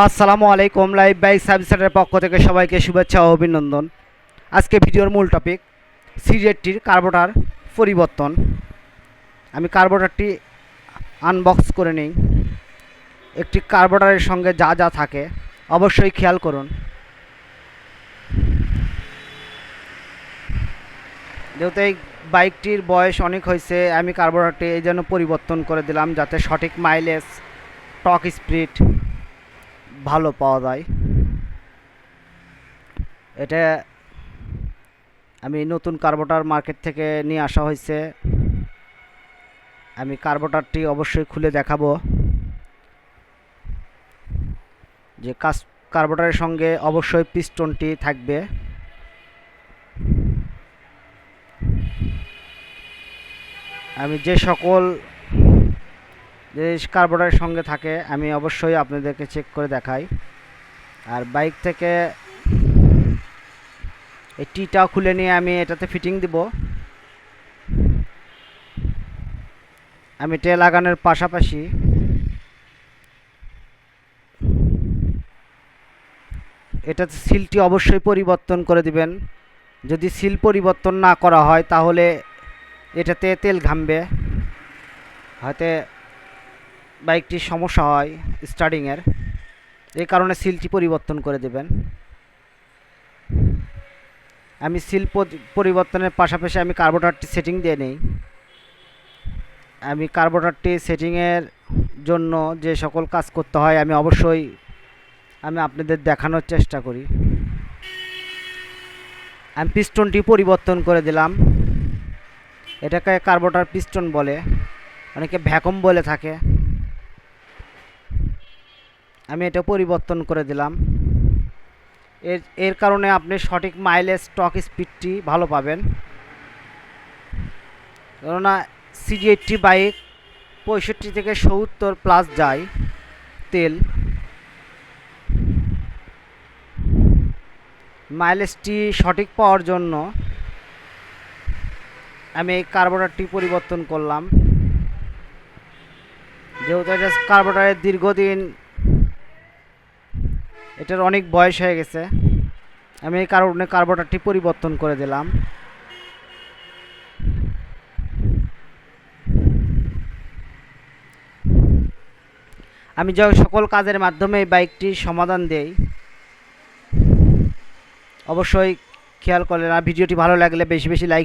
আসসালামু আলাইকুম live bike সার্ভিসের পক্ষ থেকে সবাইকে শুভেচ্ছা ও অভিনন্দন। আজকে ভিডিওর মূল টপিক সিজেটটির কার্বোটার পরিবর্তন। আমি কার্বোটারটি আনবক্স করে নিই। একটি কার্বোটারের সঙ্গে যা যা থাকে, অবশ্যই খেয়াল করুন। যেহেতু এই বাইকটির বয়স অনেক হয়েছে, আমি কার্বোরেটরটি এই জন্য পরিবর্তন করে দিলাম যাতে সঠিক মাইলেজ টক স্পিড ভালো পাওয়া যায়। এটা আমি নতুন কার্বোটার মার্কেট থেকে নিয়ে আসা হয়েছে। আমি কার্বোটারটি অবশ্যই খুলে দেখাবো। যে কাস, কার্বোটারের সঙ্গে অবশ্যই পিস্টনটি থাকবে। আমি যে সকল যে কার্বোটারের সঙ্গে থাকে, আমি অবশ্যই আপনাদেরকে চেক করে দেখাই। আর বাইক থেকে এই টিটাও খুলে নিয়ে আমি এটাতে ফিটিং দিব। আমি টে লাগানোর পাশাপাশি এটাতে সিলটি অবশ্যই পরিবর্তন করে দিবেন। যদি সিল পরিবর্তন না করা হয়, তাহলে এটাতে তেল ঘামবে। হয়তো বাইকটির সমস্যা হয় স্টার্টিংয়ের এই কারণে সিলটি পরিবর্তন করে দেবেন। আমি সিল পরিবর্তনের পাশাপাশি আমি কার্বোটারটি সেটিং দিয়ে নেই। আমি কার্বোটারটি সেটিংয়ের জন্য যে সকল কাজ করতে হয়, আমি অবশ্যই, আমি আপনাদের দেখানোর চেষ্টা করি। আমি পিস্টনটি পরিবর্তন করে দিলাম। এটাকে কার্বোটার পিস্টন বলে, অনেকে ভ্যাকুম বলে থাকে। আমি এটা পরিবর্তন করে দিলাম। এর এর কারণে আপনি সঠিক মাইলেজ স্টক স্পিডটি ভালো পাবেন। কেননা সিজি এইটটি বাইক পঁয়ষট্টি থেকে সত্তর প্লাস যায় তেল। মাইলেজটি সঠিক পাওয়ার জন্য আমি এই কার্বোরেটরটি পরিবর্তন করলাম। যেহেতু এটা কার্বোরেটরের দীর্ঘদিন এটার অনেক বয়স হয়ে গেছে। আমি এই কারণে কার্বোরেটরটি পরিবর্তন করে দিলাম। আমি যে সকল কাজের মাধ্যমে এই বাইকটির সমাধান দেই, অবশ্যই খেয়াল করলেন আর ভিডিওটি ভালো লাগলে বেশি বেশি লাইক